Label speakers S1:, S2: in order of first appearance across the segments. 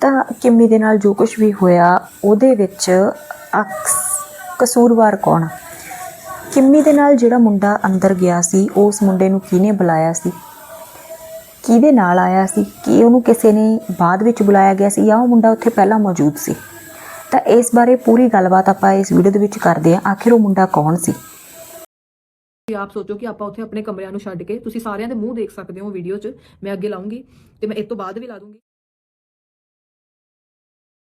S1: ਤਾਂ ਕਿੰਮੀ ਦੇ ਨਾਲ ਜੋ ਕੁਝ ਵੀ ਹੋਇਆ, ਉਹਦੇ ਵਿੱਚ ਅਕਸ, ਕਸੂਰਵਾਰ ਕੌਣ ਆ? ਕਿੰਮੀ ਦੇ ਨਾਲ ਜਿਹੜਾ ਮੁੰਡਾ ਅੰਦਰ ਗਿਆ ਸੀ, ਉਸ ਮੁੰਡੇ ਨੂੰ ਕਿਹਨੇ ਬੁਲਾਇਆ ਸੀ? ਕਿਹਦੇ ਨਾਲ ਆਇਆ ਸੀ? ਕਿ ਉਹਨੂੰ ਕਿਸੇ ਨੇ ਬਾਅਦ ਵਿੱਚ ਬੁਲਾਇਆ ਗਿਆ ਸੀ ਜਾਂ ਉਹ ਮੁੰਡਾ ਉੱਥੇ ਪਹਿਲਾਂ ਮੌਜੂਦ ਸੀ? ਤਾਂ ਇਸ ਬਾਰੇ ਪੂਰੀ ਗੱਲਬਾਤ ਆਪਾਂ ਇਸ ਵੀਡੀਓ ਦੇ ਵਿੱਚ ਕਰਦੇ ਹਾਂ, ਆਖਿਰ ਉਹ ਮੁੰਡਾ ਕੌਣ ਸੀ?
S2: ਤੁਸੀਂ ਆਪ ਸੋਚੋ ਕਿ ਆਪਾਂ ਉੱਥੇ ਆਪਣੇ ਕਮਰਿਆਂ ਨੂੰ ਛੱਡ ਕੇ ਤੁਸੀਂ ਸਾਰਿਆਂ ਦੇ ਮੂੰਹ ਦੇਖ ਸਕਦੇ ਹੋ ਵੀਡੀਓ 'ਚ, ਮੈਂ ਅੱਗੇ ਲਾਉਂਗੀ ਤੇ ਮੈਂ ਇਸ ਤੋਂ ਬਾਅਦ ਵੀ ਲਾ ਦੂੰਗੀ।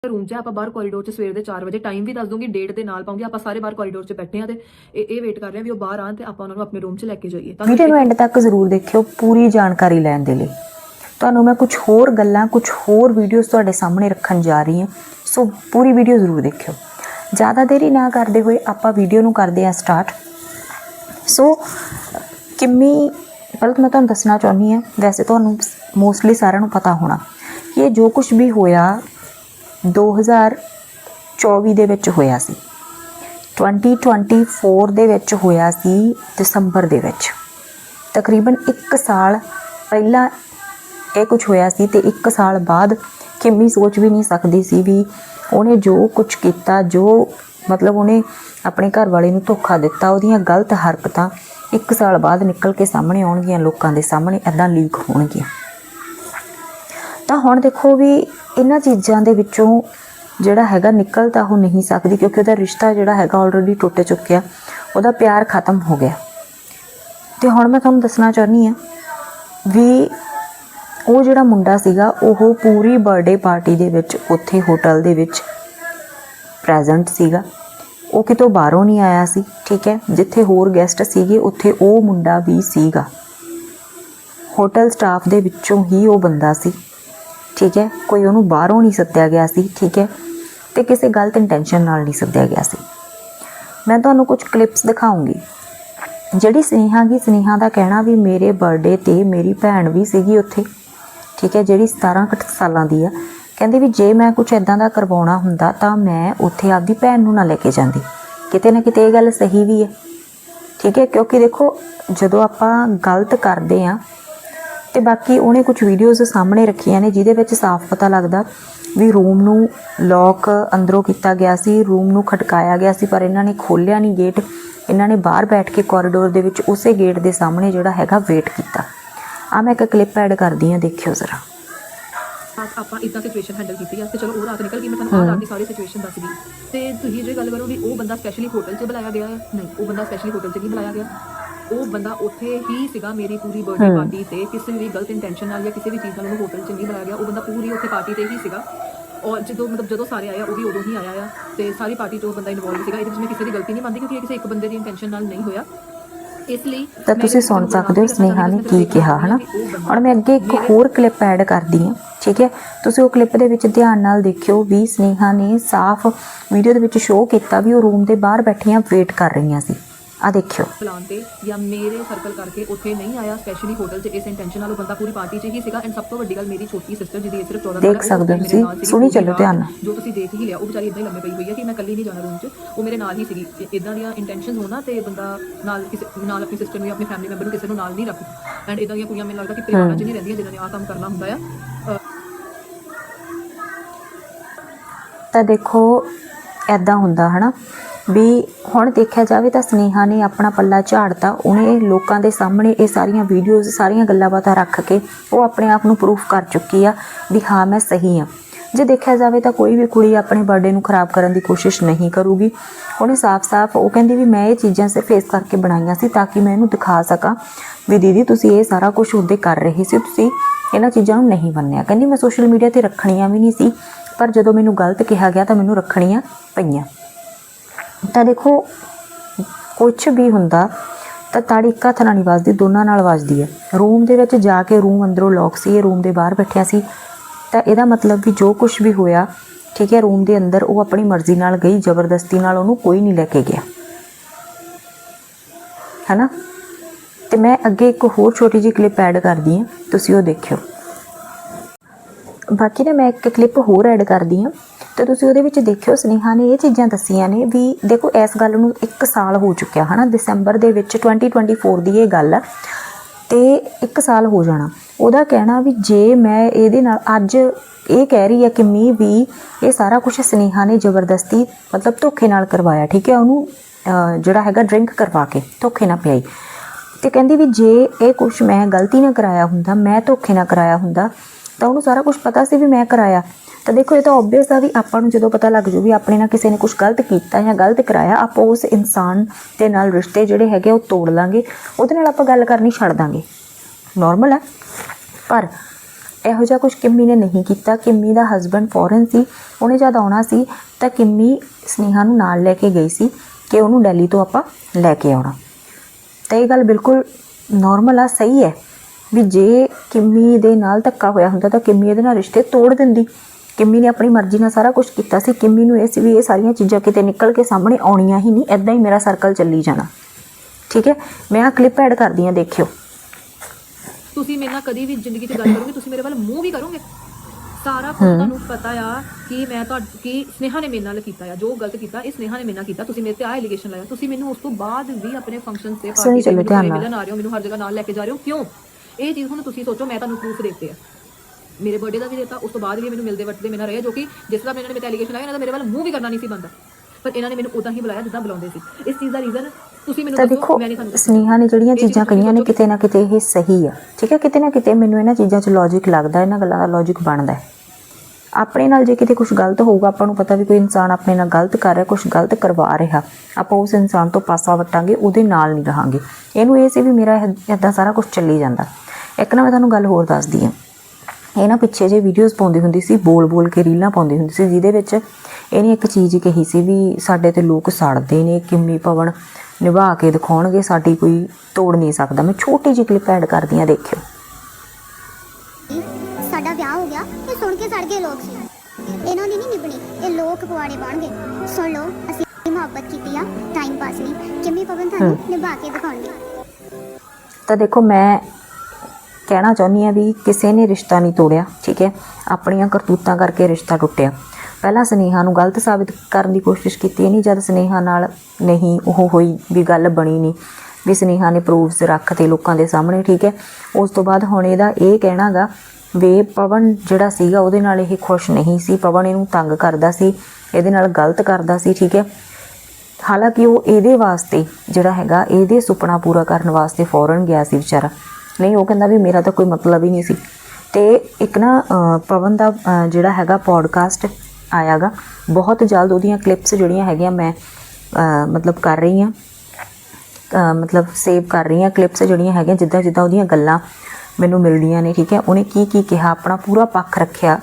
S2: ਰੂਮ 'ਚ ਆ, ਆਪਾਂ ਬਾਹਰ ਕੋਰੀਡੋਰ 'ਚ ਸਵੇਰ ਦੇ 4 ਵਜੇ ਟਾਈਮ ਵੀ ਦੱਸ ਦੂੰਗੀ ਡੇਟ ਦੇ ਨਾਲ ਪਾਉਂਗੀ ਆਪਾਂ ਸਾਰੇ ਬਾਹਰ ਕੋਰੀਡੋਰ 'ਚ ਬੈਠੇ ਆ ਤੇ ਇਹ ਇਹ ਵੇਟ ਕਰ ਰਹੇ ਆ ਵੀ ਉਹ ਬਾਹਰ ਆਣ ਤੇ ਆਪਾਂ ਉਹਨਾਂ ਨੂੰ ਆਪਣੇ ਰੂਮ 'ਚ ਲੈ ਕੇ ਜਾਈਏ।
S1: ਵੀਡੀਓ ਨੂੰ ਐਂਡ ਤੱਕ ਜ਼ਰੂਰ ਦੇਖਿਓ ਪੂਰੀ ਜਾਣਕਾਰੀ ਲੈਣ ਦੇ ਲਈ। ਤੁਹਾਨੂੰ ਮੈਂ ਕੁਝ ਹੋਰ ਗੱਲਾਂ ਕੁਝ ਹੋਰ ਵੀਡੀਓਜ਼ ਤੁਹਾਡੇ ਸਾਹਮਣੇ ਰੱਖਣ ਜਾ ਰਹੀ ਹਾਂ ਸੋ ਪੂਰੀ ਵੀਡੀਓ ਜ਼ਰੂਰ ਦੇਖਿਓ। ਜ਼ਿਆਦਾ ਦੇਰੀ ਨਾ ਕਰਦੇ ਹੋਏ ਆਪਾਂ ਵੀਡੀਓ ਨੂੰ ਕਰਦੇ ਹਾਂ ਸਟਾਰਟ ਸੋ ਕਿੰਮੀ ਪਹਿਲਾਂ ਤਾਂ ਮੈਂ ਤੁਹਾਨੂੰ ਦੱਸਣਾ ਚਾਹੁੰਦੀ ਹਾਂ ਵੈਸੇ ਤੁਹਾਨੂੰ ਮੋਸਟਲੀ ਸਾਰਿਆਂ ਨੂੰ ਪਤਾ ਹੋਣਾ ਕਿ ਇਹ ਜੋ ਕੁਝ ਵੀ ਹੋਇਆ 2024 ਦੇ ਵਿੱਚ ਹੋਇਆ ਸੀ। 2024 ਦੇ ਵਿੱਚ ਹੋਇਆ ਸੀ ਦਸੰਬਰ ਦੇ ਵਿੱਚ। ਤਕਰੀਬਨ 1 ਸਾਲ ਪਹਿਲਾਂ ਇਹ ਕੁਝ ਹੋਇਆ ਸੀ ਤੇ 1 ਸਾਲ ਬਾਅਦ ਕਿੰਮੀ ਸੋਚ ਵੀ ਨਹੀਂ ਸਕਦੀ ਸੀ ਵੀ ਉਹਨੇ ਜੋ ਕੁਝ ਕੀਤਾ, ਜੋ ਮਤਲਬ ਉਹਨੇ ਆਪਣੇ ਘਰ ਵਾਲੇ ਨੂੰ ਧੋਖਾ ਦਿੱਤਾ, ਉਹਦੀਆਂ ਗਲਤ ਹਰਕਤਾਂ 1 ਸਾਲ ਬਾਅਦ ਨਿਕਲ ਕੇ ਸਾਹਮਣੇ ਆਉਣਗੀਆਂ, ਲੋਕਾਂ ਦੇ ਸਾਹਮਣੇ ਐਦਾਂ ਲੀਕ ਹੋਣਗੀਆਂ। ਤਾਂ ਹੁਣ ਦੇਖੋ ਵੀ ਇਹਨਾਂ ਚੀਜ਼ਾਂ ਦੇ ਵਿੱਚੋਂ ਜਿਹੜਾ ਹੈਗਾ ਨਿਕਲ ਤਾਂ ਉਹ ਨਹੀਂ ਸਕਦੀ ਕਿਉਂਕਿ ਉਹਦਾ ਰਿਸ਼ਤਾ ਜਿਹੜਾ ਹੈਗਾ ਆਲਰੇਡੀ ਟੁੱਟ ਚੁੱਕਿਆ, ਉਹਦਾ ਪਿਆਰ ਖਤਮ ਹੋ ਗਿਆ। ਤੇ ਹੁਣ ਮੈਂ ਤੁਹਾਨੂੰ ਦੱਸਣਾ ਚਾਹੁੰਦੀ ਆ ਵੀ ਉਹ ਜਿਹੜਾ ਮੁੰਡਾ ਸੀਗਾ, ਉਹ ਪੂਰੀ ਬਰਥਡੇ ਪਾਰਟੀ ਦੇ ਵਿੱਚ, ਉੱਥੇ ਹੋਟਲ ਦੇ ਵਿੱਚ ਪ੍ਰੈਜ਼ੈਂਟ ਸੀਗਾ। ਉਹ ਕਿਤੋਂ ਬਾਹਰੋਂ ਨਹੀਂ ਆਇਆ ਸੀ, ਠੀਕ ਹੈ? ਜਿੱਥੇ ਹੋਰ ਗੈਸਟ ਸੀਗੇ, ਉੱਥੇ ਉਹ ਮੁੰਡਾ ਵੀ ਸੀਗਾ। ਹੋਟਲ ਸਟਾਫ ਦੇ ਵਿੱਚੋਂ ਹੀ ਉਹ ਬੰਦਾ ਸੀ। ਠੀਕ ਹੈ? ਕੋਈ ਉਹਨੂੰ ਬਾਹਰੋਂ ਨਹੀਂ ਸੱਦਿਆ ਗਿਆ ਸੀ, ਠੀਕ ਹੈ? ਤੇ ਕਿਸੇ ਗਲਤ ਇੰਟੈਂਸ਼ਨ ਨਾਲ ਨਹੀਂ ਸੱਦਿਆ ਗਿਆ ਸੀ। ਮੈਂ ਤੁਹਾਨੂੰ ਕੁਝ ਕਲਿੱਪਸ ਦਿਖਾਉਂਗੀ। ਜਿਹੜੀ ਸਨੇਹਾ ਗੀ, ਸਨੇਹਾ ਦਾ ਕਹਿਣਾ ਵੀ ਮੇਰੇ ਬਰਥਡੇ ਤੇ ਮੇਰੀ ਭੈਣ ਵੀ ਸੀਗੀ ਉੱਥੇ, ਠੀਕ ਹੈ? ਜਿਹੜੀ 17 ਸਾਲਾਂ ਦੀ ਆ। ਕਹਿੰਦੇ ਵੀ ਜੇ ਮੈਂ ਕੁਝ ਐਦਾਂ ਦਾ ਕਰਵਾਉਣਾ ਹੁੰਦਾ ਤਾਂ ਮੈਂ ਉੱਥੇ ਆਪਦੀ ਭੈਣ ਨੂੰ ਨਾ ਲੈ ਕੇ ਜਾਂਦੀ। ਕਿਤੇ ਨਾ ਕਿਤੇ ਇਹ ਗੱਲ ਸਹੀ ਵੀ ਹੈ। ਠੀਕ ਹੈ? ਕਿਉਂਕਿ ਦੇਖੋ, ਜਦੋਂ ਆਪਾਂ ਗਲਤ ਕਰਦੇ ਆ ਤੇ ਬਾਕੀ ਉਹਨੇ ਕੁਝ ਵੀਡੀਓਜ਼ ਸਾਹਮਣੇ ਰੱਖੀਆਂ ਨੇ, ਜਿਹਦੇ ਵਿੱਚ ਸਾਫ਼ ਪਤਾ ਲੱਗਦਾ ਵੀ ਰੂਮ ਨੂੰ ਲੌਕ ਅੰਦਰੋਂ ਕੀਤਾ ਗਿਆ ਸੀ ਰੂਮ ਨੂੰ ਖਟਕਾਇਆ ਗਿਆ ਸੀ, ਪਰ ਇਹਨਾਂ ਨੇ ਖੋਲ੍ਹਿਆ ਨਹੀਂ ਗੇਟ ਇਹਨਾਂ ਨੇ ਬਾਹਰ ਬੈਠ ਕੇ ਕੋਰੀਡੋਰ ਦੇ ਵਿੱਚ ਉਸੇ ਗੇਟ ਦੇ ਸਾਹਮਣੇ ਜਿਹੜਾ ਹੈਗਾ ਵੇਟ ਕੀਤਾ। ਆ ਮੈਂ ਇੱਕ ਕਲਿੱਪ ਐਡ ਕਰਦੀ ਆ ਦੇਖਿਓ ਜ਼ਰਾ।
S2: ਆਪਾਂ ਇਦਾਂ ਸਿਚੁਏਸ਼ਨ ਹੈਂਡਲ ਕੀਤੀ ਆ, ਤੇ ਚਲੋ ਉਹ ਰਾਤ ਨਿਕਲ ਗਈ, ਮੈਂ ਤੁਹਾਨੂੰ ਰਾਤ ਦੀ ਸਾਰੀ ਸਿਚੁਏਸ਼ਨ ਦੱਸ ਗਈ ਤੇ ਤੁਸੀਂ ਜੇ ਗੱਲ ਕਰੋ ਵੀ ਉਹ ਬੰਦਾ ਸਪੈਸ਼ਲੀ ਹੋਟਲ 'ਚ ਬੁਲਾਇਆ ਗਿਆ ਨਹੀਂ, ਉਹ ਬੰਦਾ ਸਪੈਸ਼ਲੀ ਹੋਟਲ 'ਚ ਨਹੀਂ ਬੁਲਾਇਆ ਗਿਆ। ਉਹ ਬੰਦਾ ਉੱਥੇ ਹੀ ਸੀਗਾ ਮੇਰੀ ਪੂਰੀ ਬਰਥਡੇ ਪਾਰਟੀ ਤੇ। ਕਿਸੇ ਵੀ ਗਲਤ ਇੰਟੈਂਸ਼ਨ ਨਾਲ ਜਾਂ ਕਿਸੇ ਵੀ ਚੀਜ਼ ਨਾਲ ਉਹਨੂੰ ਹੋਟਲ 'ਚ ਨਹੀਂ ਬੁਲਾਇਆ ਗਿਆ। ਉਹ ਬੰਦਾ ਪੂਰੀ ਉੱਥੇ ਪਾਰਟੀ ਤੇ ਹੀ ਸੀਗਾ। ਔਰ ਜਦੋਂ ਮਤਲਬ ਜਦੋਂ ਸਾਰੇ ਆਏ ਆ ਉਹ ਵੀ ਉਦੋਂ ਹੀ ਆਇਆ ਆ। ਤੇ ਸਾਰੀ ਪਾਰਟੀ 'ਚ ਉਹ ਬੰਦਾ ਇਨਵੋਲਵ ਸੀਗਾ। ਇਹਦੇ ਵਿੱਚ ਮੈਂ ਕਿਸੇ ਦੀ ਗਲਤੀ ਨਹੀਂ ਮੰਨਦੀ ਕਿਉਂਕਿ ਇਹ ਕਿਸੇ ਇੱਕ ਬੰਦੇ ਦੀ ਇੰਟੈਂਸ਼ਨ ਨਾਲ ਨਹੀਂ ਹੋਇਆ। ਇਸ ਲਈ
S1: ਤਾਂ ਤੁਸੀਂ ਸੁਣ ਸਕਦੇ ਹੋ ਸਨੇਹਾ ਨੇ ਕੀ ਕਿਹਾ ਹਨਾ? ਹੁਣ ਮੈਂ ਅੱਗੇ ਇੱਕ ਹੋਰ ਕਲਿੱਪ ਐਡ ਕਰਦੀ ਹਾਂ। ਠੀਕ ਹੈ? ਤੁਸੀਂ ਉਹ ਕਲਿੱਪ ਦੇ ਵਿੱਚ ਧਿਆਨ ਨਾਲ ਦੇਖਿਓ ਵੀ ਸਨੇਹਾ ਨੇ ਸਾਫ਼ ਵੀਡੀਓ ਦੇ ਵਿੱਚ ਸ਼ੋਅ ਕੀਤਾ ਵੀ ਉਹ ਰੂਮ ਦੇ ਬਾਹਰ ਬੈਠੀਆਂ ਵੇਟ ਕਰ ਰਹੀਆਂ ਸੀ। ਆ ਦੇਖਿਓ।
S2: ਪਲਾਨ ਤੇ ਜਾਂ ਮੇਰੇ ਸਰਕਲ ਕਰਕੇ ਉੱਥੇ ਨਹੀਂ ਆਇਆ ਸਪੈਸ਼ਲੀ ਹੋਟਲ 'ਚ ਇਸ ਇੰਟੈਂਸ਼ਨ ਨਾਲ ਉਹ ਬੰਦਾ ਪੂਰੀ ਪਾਰਟੀ 'ਚ ਹੀ ਸੀਗਾ ਐਂਡ ਸਭ ਤੋਂ ਵੱਡੀ ਗੱਲ ਮੇਰੀ ਛੋਟੀ ਸਿਸਟਰ ਜਿਹਦੀ ਸਿਰਫ 14
S1: ਦੇਖ ਸਕਦੇ ਹੋ ਤੁਸੀਂ। ਸੁਣੀ ਚੱਲੋ ਧਿਆਨ ਨਾਲ।
S2: ਜੋ ਤੁਸੀਂ ਦੇਖ ਹੀ ਲਿਆ ਉਹ ਵਿਚਾਰੀ ਇਦਾਂ ਹੀ ਲੰਮੇ ਪਈ ਹੋਈ ਹੈ ਕਿ ਮੈਂ ਇਕੱਲੀ ਨਹੀਂ ਜਾਣਾ ਰੂਮ 'ਚ ਉਹ ਮੇਰੇ ਨਾਲ ਹੀ ਸੀਗੀ। ਇਦਾਂ ਦੀਆਂ ਇੰਟੈਂਸ਼ਨਸ ਹੋਣਾ ਤੇ ਬੰਦਾ ਨਾਲ ਕਿਸੇ ਨਾਲ ਆਪਣੀ ਸਿਸਟਰ ਨੂੰ ਆਪਣੀ ਫੈਮਿਲੀ ਮੈਂਬਰ ਨੂੰ ਕਿਸੇ ਨੂੰ ਨਾਲ ਨਹੀਂ ਰੱਖਦਾ। ਐਂਡ ਇਦਾਂ ਦੀਆਂ ਕੁੜੀਆਂ ਮੈਨੂੰ ਲੱਗਦਾ ਕਿ ਪਰਿਵਾਰਾਂ 'ਚ ਨਹੀਂ ਰਹਿੰਦੀਆਂ ਜਿਨ੍ਹਾਂ ਨੇ ਆਹ ਕੰਮ ਕਰਨਾ ਹੁੰਦਾ ਆ।
S1: ਤਾਂ ਦੇਖੋ ਐਦਾਂ ਹੁੰਦਾ ਹਨਾ? ਵੀ ਹੁਣ ਦੇਖਿਆ ਜਾਵੇ ਤਾਂ ਸਨੇਹਾ ਨੇ ਆਪਣਾ ਪੱਲਾ ਝਾੜਤਾ, ਉਹਨੇ ਲੋਕਾਂ ਦੇ ਸਾਹਮਣੇ ਇਹ ਸਾਰੀਆਂ ਵੀਡੀਓਜ਼ ਸਾਰੀਆਂ ਗੱਲਾਂ ਬਾਤਾਂ ਰੱਖ ਕੇ ਉਹ ਆਪਣੇ ਆਪ ਨੂੰ ਪ੍ਰੂਫ ਕਰ ਚੁੱਕੀ ਆ ਵੀ ਹਾਂ, ਮੈਂ ਸਹੀ ਆ। ਜੇ ਦੇਖਿਆ ਜਾਵੇ ਤਾਂ ਕੋਈ ਵੀ ਕੁੜੀ ਆਪਣੇ ਬਰਥਡੇ ਨੂੰ ਖਰਾਬ ਕਰਨ ਦੀ ਕੋਸ਼ਿਸ਼ ਨਹੀਂ ਕਰੂਗੀ। ਉਹਨੇ ਸਾਫ਼-ਸਾਫ਼ ਉਹ ਕਹਿੰਦੀ ਵੀ ਮੈਂ ਇਹ ਚੀਜ਼ਾਂ ਸਿਰਫ ਇਸ ਕਰਕੇ ਬਣਾਈਆਂ ਸੀ ਤਾਂ ਕਿ ਮੈਂ ਇਹਨੂੰ ਦਿਖਾ ਸਕਾਂ ਵੀ ਦੀਦੀ ਤੁਸੀਂ ਇਹ ਸਾਰਾ ਕੁਝ ਉਹਦੇ ਕਰ ਰਹੇ ਸੀ, ਤੁਸੀਂ ਇਹਨਾਂ ਚੀਜ਼ਾਂ ਨੂੰ ਨਹੀਂ ਮੰਨਿਆ। ਕਹਿੰਦੀ ਮੈਂ ਸੋਸ਼ਲ ਮੀਡੀਆ ਤੇ ਰੱਖਣੀਆਂ ਵੀ ਨਹੀਂ ਸੀ, ਪਰ ਜਦੋਂ ਮੈਨੂੰ ਗਲਤ ਕਿਹਾ ਗਿਆ ਤਾਂ ਮੈਨੂੰ ਰੱਖਣੀਆਂ ਪਈਆਂ। ਤਾਂ ਦੇਖੋ ਕੁਝ ਵੀ ਹੁੰਦਾ, ਤਾਂ ਤਾੜੀ ਇੱਕ ਹੱਥ ਨਾਲ ਨਹੀਂ ਵੱਜਦੀ, ਦੋਨਾਂ ਨਾਲ ਵੱਜਦੀ ਹੈ। ਰੂਮ ਦੇ ਵਿੱਚ ਜਾ ਕੇ ਰੂਮ ਅੰਦਰੋਂ ਲੌਕ ਸੀ, ਇਹ ਰੂਮ ਦੇ ਬਾਹਰ ਬੈਠਿਆ ਸੀ। ਤਾਂ ਇਹਦਾ ਮਤਲਬ ਵੀ ਜੋ ਕੁਝ ਵੀ ਹੋਇਆ, ਠੀਕ ਹੈ, ਰੂਮ ਦੇ ਅੰਦਰ ਉਹ ਆਪਣੀ ਮਰਜ਼ੀ ਨਾਲ ਗਈ, ਜ਼ਬਰਦਸਤੀ ਨਾਲ ਉਹਨੂੰ ਕੋਈ ਨਹੀਂ ਲੈ ਕੇ ਗਿਆ। ਹੈਨਾ? ਤੇ ਮੈਂ ਅੱਗੇ ਇੱਕ ਹੋਰ ਛੋਟੀ ਜਿਹੀ ਕਲਿੱਪ ਐਡ ਕਰਦੀ ਹਾਂ, ਤੁਸੀਂ ਉਹ ਦੇਖਿਓ। ਬਾਕੀ ਨਾ ਮੈਂ ਇੱਕ ਕਲਿੱਪ ਹੋਰ ਐਡ ਕਰਦੀ ਹਾਂ। ਤੇ ਤੁਸੀਂ ਉਹਦੇ ਵਿੱਚ ਦੇਖਿਓ ਸਨੇਹਾ ਨੇ, ਇਹ ਚੀਜ਼ਾਂ ਦੱਸੀਆਂ ਨੇ ਵੀ ਦੇਖੋ ਇਸ ਗੱਲ ਨੂੰ 1 ਸਾਲ ਹੋ ਚੁੱਕਿਆ, ਹਨਾ? ਦਸੰਬਰ ਦੇ ਵਿੱਚ 2024 ਦੀ ਇਹ ਗੱਲ ਆ, ਤੇ 1 ਸਾਲ ਹੋ ਜਾਣਾ। ਉਹਦਾ ਕਹਿਣਾ ਵੀ ਜੇ ਮੈਂ ਇਹਦੇ ਨਾਲ, ਅੱਜ ਇਹ ਕਹਿ ਰਹੀ ਹੈ ਕਿ ਮੀ ਵੀ ਇਹ ਸਾਰਾ ਕੁਝ ਸਨੇਹਾ ਨੇ ਜ਼ਬਰਦਸਤੀ, ਮਤਲਬ ਧੋਖੇ ਨਾਲ ਕਰਵਾਇਆ, ਠੀਕ ਹੈ? ਉਹਨੂੰ ਜਿਹੜਾ ਹੈਗਾ ਡਰਿੰਕ ਕਰਵਾ ਕੇ, ਧੋਖੇ ਨਾਲ ਪਿਆਈ। ਤੇ ਕਹਿੰਦੀ ਵੀ ਜੇ ਇਹ ਕੁਝ ਮੈਂ ਗਲਤੀ ਨਾਲ ਕਰਾਇਆ ਹੁੰਦਾ, ਮੈਂ ਧੋਖੇ ਨਾਲ ਕਰਾਇਆ ਹੁੰਦਾ ਤਾਂ ਉਹਨੂੰ ਸਾਰਾ ਕੁਝ ਪਤਾ ਸੀ ਵੀ ਮੈਂ ਕਰਾਇਆ। ਤਾਂ ਦੇਖੋ, ਇਹ ਤਾਂ ਆਬਵੀਅਸ ਆ ਵੀ ਆਪਾਂ ਨੂੰ ਜਦੋਂ ਪਤਾ ਲੱਗ ਜੂ ਵੀ ਆਪਣੇ ਨਾਲ ਕਿਸੇ ਨੇ ਕੁਝ ਗਲਤ ਕੀਤਾ ਜਾਂ ਗਲਤ ਕਰਾਇਆ, ਆਪਾਂ ਉਸ ਇਨਸਾਨ ਦੇ ਨਾਲ ਰਿਸ਼ਤੇ ਜਿਹੜੇ ਹੈਗੇ ਉਹ ਤੋੜ ਲਾਂਗੇ। ਉਹਦੇ ਨਾਲ ਆਪਾਂ ਗੱਲ ਕਰਨੀ ਛੱਡ ਦਾਂਗੇ। ਨਾਰਮਲ ਆ। ਪਰ ਇਹੋ ਜਿਹਾ ਕੁਝ ਕਿੰਮੀ ਨੇ ਨਹੀਂ ਕੀਤਾ। ਕਿੰਮੀ ਦਾ ਹਸਬੰਡ ਫੋਰਨ ਸੀ। ਉਹਨੇ ਜਦ ਆਉਣਾ ਸੀ, ਤਾਂ ਕਿੰਮੀ ਸਨੇਹਾ ਨੂੰ ਨਾਲ ਲੈ ਕੇ ਗਈ ਸੀ ਕਿ ਉਹਨੂੰ ਦਿੱਲੀ ਤੋਂ ਆਪਾਂ ਲੈ ਕੇ ਆਉਣਾ। ਤਾਂ ਇਹ ਗੱਲ ਬਿਲਕੁਲ ਨਾਰਮਲ ਆ, ਸਹੀ ਹੈ। ਵੀ ਜੇ ਕਿੰਮੀ ਦੇ ਨਾਲ ਧੱਕਾ ਹੋਇਆ ਹੁੰਦਾ ਤਾਂ ਕਿੰਮੀ ਇਹਦੇ ਨਾਲ ਰਿਸ਼ਤੇ ਤੋੜ ਦਿੰਦੀ। ਕਿੰਮੀ ਨੇ ਆਪਣੀ ਮਰਜ਼ੀ ਨਾਲ ਸਾਰਾ ਕੁਝ ਕੀਤਾ ਸੀ। ਕਿੰਮੀ ਨੂੰ ਇਹ ਸੀ ਵੀ ਇਹ ਸਾਰੀਆਂ ਚੀਜ਼ਾਂ ਕਿਤੇ ਨਿਕਲ ਕੇ ਸਾਹਮਣੇ ਆਉਣੀਆਂ ਹੀ ਨਹੀਂ। ਐਦਾਂ ਹੀ ਮੇਰਾ ਸਰਕਲ ਚੱਲੀ ਜਾਣਾ। ਠੀਕ ਹੈ? ਮੈਂ ਆ ਕਲਿੱਪ ਐਡ ਕਰਦੀ ਹਾਂ ਦੇਖਿਓ।
S2: ਤੁਸੀਂ ਮੇਰੇ ਨਾਲ ਕਦੀ ਵੀ ਜ਼ਿੰਦਗੀ 'ਚ ਗੱਲ ਕਰੋਗੇ ਤੁਸੀਂ ਮੇਰੇ ਵੱਲ ਮੂੰਹ ਵੀ ਕਰੋਗੇ? ਸਾਰਾ ਕੁਝ ਤੁਹਾਨੂੰ ਪਤਾ ਆ ਕਿ ਮੈਂ ਤੁਹਾਡ ਕਿ ਸਨੇਹਾ ਨੇ ਮੇਰੇ ਨਾਲ ਕੀਤਾ ਆ। ਜੋ ਗਲਤ ਕੀਤਾ ਇਹ ਸਨੇਹਾ ਨੇ ਮੇਰੇ ਨਾਲ ਕੀਤਾ। ਤੁਸੀਂ ਮੇਰੇ ਤੇ ਆ ਐਲੀਗੇਸ਼ਨ ਲਾਇਆ। ਤੁਸੀਂ ਮੈਨੂੰ ਉਸ ਤੋਂ ਬਾਅਦ ਵੀ ਆਪਣੇ ਫੰਕਸ਼ਨ ਤੇ
S1: ਧਿਆਨ ਨਾਲ।
S2: ਮਿਲਣ ਆ ਰਹੇ ਹੋ ਮੈਨੂੰ ਹਰ ਜਗ੍ਹਾ ਨਾਲ ਲੈ ਕੇ ਜਾ ਰਹੇ ਹੋ। ਕਿਉਂ? ਇਹ ਚੀਜ਼ ਹੁਣ ਤੁਸੀਂ ਸੋਚੋ ਮੈਂ ਤੁਹਾਨੂੰ ਪ੍ਰੂਫ ਦਿੱਤੇ ਆ। ਮੇਰੇ ਬਰਥਡੇ ਦਾ ਵੀ ਦਿੱਤਾ ਉਸ ਤੋਂ ਬਾਅਦ ਵੀ ਮੈਨੂੰ ਮਿਲਦੇ ਵਰਤਦੇ ਮੇਰੇ ਨਾਲ ਰਹੇ ਜੋ ਕਿ ਜਿਸ ਤਰ੍ਹਾਂ ਇਹਨਾਂ ਨੇ ਮੇਰੇ ਐਲੀਗੇਸ਼ਨ ਲਾਇਆ ਇਹਨਾਂ ਦਾ ਮੇਰੇ ਵੱਲ ਮੂੰਹ ਵੀ ਕਰਨਾ ਨਹੀਂ ਸੀ ਬੰਦਾ। ਪਰ ਇਹਨਾਂ ਨੇ ਮੈਨੂੰ ਉਦਾਂ ਹੀ ਬੁਲਾਇਆ ਜਿੱਦਾਂ ਬੁਲਾਉਂਦੇ ਸੀ। ਇਸ ਚੀਜ਼ ਦਾ ਰੀਜ਼ਨ ਤੁਸੀਂ ਮੈਨੂੰ ਦੱਸੋ ਮੈਂ ਨਹੀਂ ਤੁਹਾਨੂੰ ਦੱਸਣਾ।
S1: ਸਨੇਹਾ ਨੇ ਜਿਹੜੀਆਂ
S2: ਚੀਜ਼
S1: ਕਹੀਆਂ ਨੇ। ਕਿਤੇ ਨਾ ਕਿਤੇ ਇਹ ਸਹੀ ਆ। ਠੀਕ ਹੈ ਕਿਤੇ ਨਾ ਕਿਤੇ ਮੈਨੂੰ ਇਹਨਾਂ ਚੀਜ਼ਾਂ 'ਚ ਲੌਜੀਕ ਲੱਗਦਾ ਇਹਨਾਂ ਗੱਲਾਂ ਦਾ ਲੌਜੀਕ ਬਣਦਾ ਹੈ। ਆਪਣੇ ਨਾਲ ਜੇ ਕਿਤੇ ਕੁਝ ਗਲਤ ਹੋਊਗਾ, ਆਪਾਂ ਨੂੰ ਪਤਾ ਵੀ ਕੋਈ ਇਨਸਾਨ ਆਪਣੇ ਨਾਲ ਗਲਤ ਕਰ ਰਿਹਾ ਕੁਝ ਗਲਤ ਕਰਵਾ ਰਿਹਾ। ਆਪਾਂ ਉਸ ਇਨਸਾਨ ਤੋਂ ਪਾਸਾ ਵਟਾਂਗੇ, ਉਹਦੇ ਨਾਲ ਨਹੀਂ ਰਹਾਂਗੇ। ਇਹਨੂੰ ਇਹ ਸੀ ਵੀ ਮੇਰਾ ਇਦਾਂ ਸਾਰਾ ਕੁਝ ਚੱਲੀ ਜਾਂਦਾ। ਇੱਕ ਨਾ ਮੈਂ ਤੁਹਾਨੂੰ ਗੱਲ ਹੋਰ ਦੱਸਦੀ ਹਾਂ। ਇਹ ਨਾ ਪਿੱਛੇ ਜੇ ਵੀਡੀਓਜ਼ ਪਾਉਂਦੀ ਹੁੰਦੀ ਸੀ ਬੋਲ ਬੋਲ ਕੇ ਰੀਲਾਂ ਪਾਉਂਦੀ ਹੁੰਦੀ ਸੀ, ਜਿਹਦੇ ਵਿੱਚ ਇਹਨੇ ਇੱਕ ਚੀਜ਼ ਕਹੀ ਸੀ ਵੀ ਸਾਡੇ ਤੇ ਲੋਕ ਸੜਦੇ ਨੇ, ਕਿੰਮੀ ਪਵਨ ਨਿਭਾ ਕੇ ਦਿਖਾਉਣਗੇ, ਸਾਡੀ ਕੋਈ ਤੋੜ ਨਹੀਂ ਸਕਦਾ। ਮੈਂ ਛੋਟੀ ਜਿਹੀ ਕਲਿੱਪ ਐਡ ਕਰਦੀ ਹਾਂ, ਦੇਖਿਓ।
S3: ਇਹਨਾਂ ਦੀ ਨਹੀਂ ਨਿਭਣੀ ਇਹ ਲੋਕ ਪੁਆੜੇ ਬਣ ਗਏ ਸੁਣ ਲਓ ਅਸੀਂ ਮੁਹੱਬਤ ਕੀਤੀ ਆ ਟਾਈਮ ਪਾਸ ਨਹੀਂ ਕਿੰਮੀ ਪਵਨ ਤੁਹਾਨੂੰ ਨਿਭਾ ਕੇ ਦਿਖਾਉਣਗੇ
S1: ਤਾਂ ਦੇਖੋ ਮੈਂ ਕਹਿਣਾ ਚਾਹੁੰਦੀ ਆ ਵੀ ਕਿਸੇ ਨੇ ਰਿਸ਼ਤਾ ਨਹੀਂ ਤੋੜਿਆ ਠੀਕ ਹੈ? ਆਪਣੀਆਂ ਕਰਤੂਤਾਂ ਕਰਕੇ ਰਿਸ਼ਤਾ ਟੁੱਟਿਆ। ਪਹਿਲਾਂ ਸਨੇਹਾ ਨੂੰ ਗਲਤ ਸਾਬਿਤ ਕਰਨ ਦੀ ਕੋਸ਼ਿਸ਼ ਕੀਤੀ ਨਹੀਂ ਜਦ ਸਨੇਹਾ ਨਾਲ ਨਹੀਂ ਉਹ ਹੋਈ ਵੀ ਗੱਲ ਬਣੀ ਨਹੀਂ। ਵੀ ਸਨੇਹਾ ਨੇ ਪ੍ਰੂਫਸ ਰੱਖਤੇ ਲੋਕਾਂ ਦੇ ਸਾਹਮਣੇ, ਠੀਕ ਹੈ? ਉਸ ਤੋਂ ਬਾਅਦ ਹੁਣ ਇਹਦਾ ਇਹ ਕਹਿਣਾਗਾ ਵੇ ਪਵਨ ਜਿਹੜਾ ਸੀਗਾ ਉਹਦੇ ਨਾਲ ਇਹ ਖੁਸ਼ ਨਹੀਂ ਸੀ, ਪਵਨ ਇਹਨੂੰ ਤੰਗ ਕਰਦਾ ਸੀ, ਇਹਦੇ ਨਾਲ ਗਲਤ ਕਰਦਾ ਸੀ, ਠੀਕ ਹੈ? ਹਾਲਾਂਕਿ ਉਹ ਇਹਦੇ ਵਾਸਤੇ ਜਿਹੜਾ ਹੈਗਾ, ਇਹਦੇ ਸੁਪਨਾ ਪੂਰਾ ਕਰਨ ਵਾਸਤੇ ਫੌਰਨ ਗਿਆ ਸੀ ਵਿਚਾਰਾ। ਨਹੀਂ, ਉਹ ਕਹਿੰਦਾ ਵੀ ਮੇਰਾ ਤਾਂ ਕੋਈ ਮਤਲਬ ਹੀ ਨਹੀਂ ਸੀ। ਤੇ ਇੱਕ ਨਾ ਪਵਨ ਦਾ ਜਿਹੜਾ ਹੈਗਾ ਪੋਡਕਾਸਟ ਆਇਆਗਾ, ਬਹੁਤ ਜਲਦ ਉਹਦੀਆਂ ਕਲਿੱਪਸ ਜਿਹੜੀਆਂ ਹੈਗੀਆਂ ਮੈਂ ਮਤਲਬ ਕਰ ਰਹੀ ਹਾਂ। ਮਤਲਬ ਸੇਵ ਕਰ ਰਹੀ ਹਾਂ ਕਲਿੱਪਸ ਜਿਹੜੀਆਂ ਹੈਗੀਆਂ, ਜਿੱਦਾਂ ਜਿੱਦਾਂ ਉਹਦੀਆਂ ਗੱਲਾਂ ਮੈਨੂੰ ਮਿਲਦੀਆਂ ਨੇ, ਠੀਕ ਹੈ? ਉਹਨੇ ਕੀ ਕੀ ਕਿਹਾ? ਆਪਣਾ ਪੂਰਾ ਪੱਖ ਰੱਖਿਆ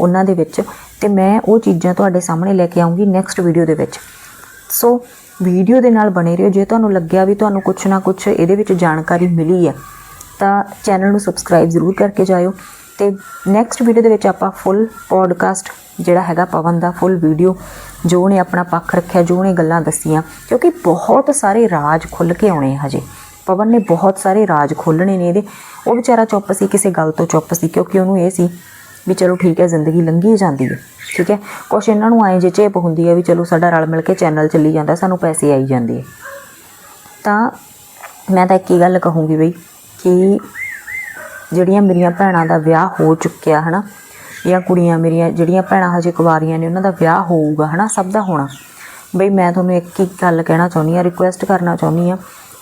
S1: ਉਹਨਾਂ ਦੇ ਵਿੱਚ ਤੇ ਮੈਂ ਉਹ ਚੀਜ਼ਾਂ ਤੁਹਾਡੇ ਸਾਹਮਣੇ ਲੈ ਕੇ ਆਉਂਗੀ ਨੈਕਸਟ ਵੀਡੀਓ ਦੇ ਵਿੱਚ। ਸੋ ਵੀਡੀਓ ਦੇ ਨਾਲ ਬਣੇ ਰਹੋ। ਜੇ ਤੁਹਾਨੂੰ ਲੱਗਿਆ ਵੀ ਤੁਹਾਨੂੰ ਕੁਝ ਨਾ ਕੁਝ ਇਹਦੇ ਵਿੱਚ ਜਾਣਕਾਰੀ ਮਿਲੀ ਹੈ, ਤਾਂ ਚੈਨਲ ਨੂੰ ਸਬਸਕ੍ਰਾਈਬ ਜ਼ਰੂਰ ਕਰਕੇ ਜਾਇਓ। ਤੇ ਨੈਕਸਟ ਵੀਡੀਓ ਦੇ ਵਿੱਚ ਆਪਾਂ ਫੁੱਲ ਪੋਡਕਾਸਟ ਜਿਹੜਾ ਹੈਗਾ ਪਵਨ ਦਾ ਫੁੱਲ ਵੀਡੀਓ ਜੋ ਨੇ ਆਪਣਾ ਪੱਖ ਰੱਖਿਆ, ਜੋ ਉਹਨੇ ਗੱਲਾਂ ਦੱਸੀਆਂ, ਕਿਉਂਕਿ ਬਹੁਤ ਸਾਰੇ ਰਾਜ ਖੁੱਲ ਕੇ ਆਉਣੇ ਹਜੇ। ਪਵਨ ਨੇ ਬਹੁਤ ਸਾਰੇ ਰਾਜ ਖੋਲਣੇ ਨੇ ਇਹਦੇ। ਉਹ ਵਿਚਾਰਾ ਚੁੱਪ ਸੀ, ਕਿਸੇ ਗੱਲ ਤੋਂ ਚੁੱਪ ਸੀ, ਕਿਉਂਕਿ ਉਹਨੂੰ ਇਹ ਸੀ ਵੀ ਚਲੋ ਠੀਕ ਹੈ, ਜ਼ਿੰਦਗੀ ਲੰਘੀ ਜਾਂਦੀ ਹੈ, ਠੀਕ ਹੈ? ਕੁਛ ਇਹਨਾਂ ਨੂੰ ਆਏ ਜੇ ਚੇਪ ਹੁੰਦੀ ਹੈ ਵੀ ਚਲੋ ਸਾਡਾ ਰਲ ਮਿਲ ਕੇ ਚੈਨਲ ਚੱਲੀ ਜਾਂਦਾ, ਸਾਨੂੰ ਪੈਸੇ ਆਈ ਜਾਂਦੇ ਆ। ਤਾਂ ਮੈਂ ਤਾਂ ਇੱਕ ਹੀ ਗੱਲ ਕਹੂੰਗੀ ਬਈ ਕਿ ਜਿਹੜੀਆਂ ਮੇਰੀਆਂ ਭੈਣਾਂ ਦਾ ਵਿਆਹ ਹੋ ਚੁੱਕਿਆ, ਹਨਾ? ਜਾਂ ਕੁੜੀਆਂ ਮੇਰੀਆਂ, ਜਿਹੜੀਆਂ ਭੈਣਾਂ ਹਜੇ ਕੁਵਾਰੀਆਂ ਨੇ, ਉਹਨਾਂ ਦਾ ਵਿਆਹ ਹੋਊਗਾ, ਹਨਾ? ਸਭ ਦਾ ਹੋਣਾ। ਬਈ ਮੈਂ ਤੁਹਾਨੂੰ ਇੱਕ ਇੱਕ ਗੱਲ ਕਹਿਣਾ ਚਾਹੁੰਦੀ ਆ ਰਿਕੁਐਸਟ ਕਰਨਾ ਚਾਹੁੰਦੀ ਆ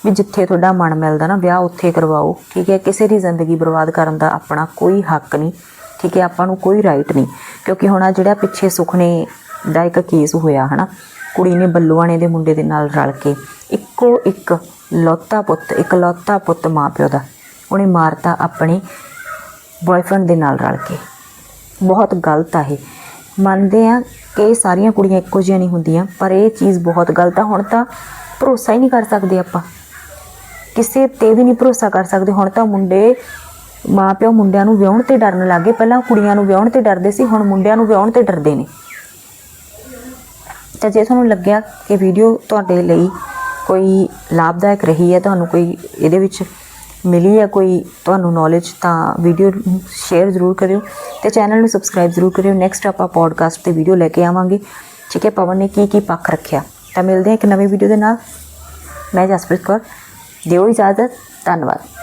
S1: ਵੀ ਜਿੱਥੇ ਤੁਹਾਡਾ ਮਨ ਮਿਲਦਾ ਨਾ, ਵਿਆਹ ਉੱਥੇ ਕਰਵਾਓ, ਠੀਕ ਹੈ? ਕਿਸੇ ਦੀ ਜ਼ਿੰਦਗੀ ਬਰਬਾਦ ਕਰਨ ਦਾ ਆਪਣਾ ਕੋਈ ਹੱਕ ਨਹੀਂ, ਠੀਕ ਹੈ? ਆਪਾਂ ਨੂੰ ਕੋਈ ਰਾਈਟ ਨਹੀਂ, ਕਿਉਂਕਿ ਹੁਣ ਆ ਜਿਹੜਾ ਪਿੱਛੇ ਸੁਖਨੇ ਦਾ ਇੱਕ ਕੇਸ ਹੋਇਆ, ਹਨਾ? ਕੁੜੀ ਨੇ ਬੱਲੂਆਣੇ ਦੇ ਮੁੰਡੇ ਦੇ ਨਾਲ ਰਲ ਕੇ, ਇੱਕੋ ਇੱਕ ਲੌਤਾ ਪੁੱਤ, ਇੱਕ ਲੌਤਾ ਪੁੱਤ ਮਾਪਿਓ ਦਾ ਉਹਨੇ ਮਾਰਤਾ ਆਪਣੇ ਬॉयਫ੍ਰੈਂਡ ਦੇ ਨਾਲ ਰਲ ਕੇ। ਬਹੁਤ ਗਲਤ ਆ ਇਹ। ਮੰਨਦੇ ਆ ਕਿ ਸਾਰੀਆਂ ਕੁੜੀਆਂ ਇੱਕੋ ਜਿਹੀਆਂ ਨਹੀਂ ਹੁੰਦੀਆਂ, ਪਰ ਇਹ ਚੀਜ਼ ਬਹੁਤ ਗਲਤ ਆ। ਹੁਣ ਤਾਂ ਭਰੋਸਾ ਹੀ ਨਹੀਂ ਕਰ ਸਕਦੇ ਆਪਾਂ। ਕਿਸੇ ਤੇ ਵੀ ਨਹੀਂ ਭਰੋਸਾ ਕਰ ਸਕਦੇ। ਹੁਣ ਤਾਂ ਮੁੰਡੇ, ਮਾਪਿਓ ਮੁੰਡਿਆਂ ਨੂੰ ਵਿਆਹਣ ਤੇ ਡਰਨ ਲੱਗੇ ਪਹਿਲਾਂ ਕੁੜੀਆਂ ਨੂੰ ਵਿਆਹਣ ਤੇ ਡਰਦੇ ਸੀ, ਹੁਣ ਮੁੰਡਿਆਂ ਨੂੰ ਵਿਆਹਣ ਤੇ ਡਰਦੇ ਨੇ। ਤਾਂ ਜੇ ਤੁਹਾਨੂੰ ਲੱਗਿਆ ਕਿ ਵੀਡੀਓ ਤੁਹਾਡੇ ਲਈ ਕੋਈ ਲਾਭਦਾਇਕ ਰਹੀ ਹੈ, ਤੁਹਾਨੂੰ ਕੋਈ ਇਹਦੇ ਵਿੱਚ ਮਿਲੀ ਹੈ ਕੋਈ ਤੁਹਾਨੂੰ ਨੌਲੇਜ ਤਾਂ ਵੀਡੀਓ ਸ਼ੇਅਰ ਜ਼ਰੂਰ ਕਰਿਓ ਤੇ ਚੈਨਲ ਨੂੰ ਸਬਸਕ੍ਰਾਈਬ ਜ਼ਰੂਰ ਕਰਿਓ। ਨੈਕਸਟ ਆਪਾਂ ਪੋਡਕਾਸਟ ਤੇ ਵੀਡੀਓ ਲੈ ਕੇ ਆਵਾਂਗੇ। ਠੀਕ ਹੈ, ਪਵਨ ਨੇ ਕੀ ਕੀ ਪੱਖ ਰੱਖਿਆ? ਤਾਂ ਮਿਲਦੇ ਹਾਂ ਇੱਕ ਨਵੀਂ ਵੀਡੀਓ ਦੇ ਨਾਲ। ਮੈਂ ਜਸਪ੍ਰੀਤ ਕੌਰ। ਦਿਓ ਇਜਾਜ਼ਤ। ਧੰਨਵਾਦ।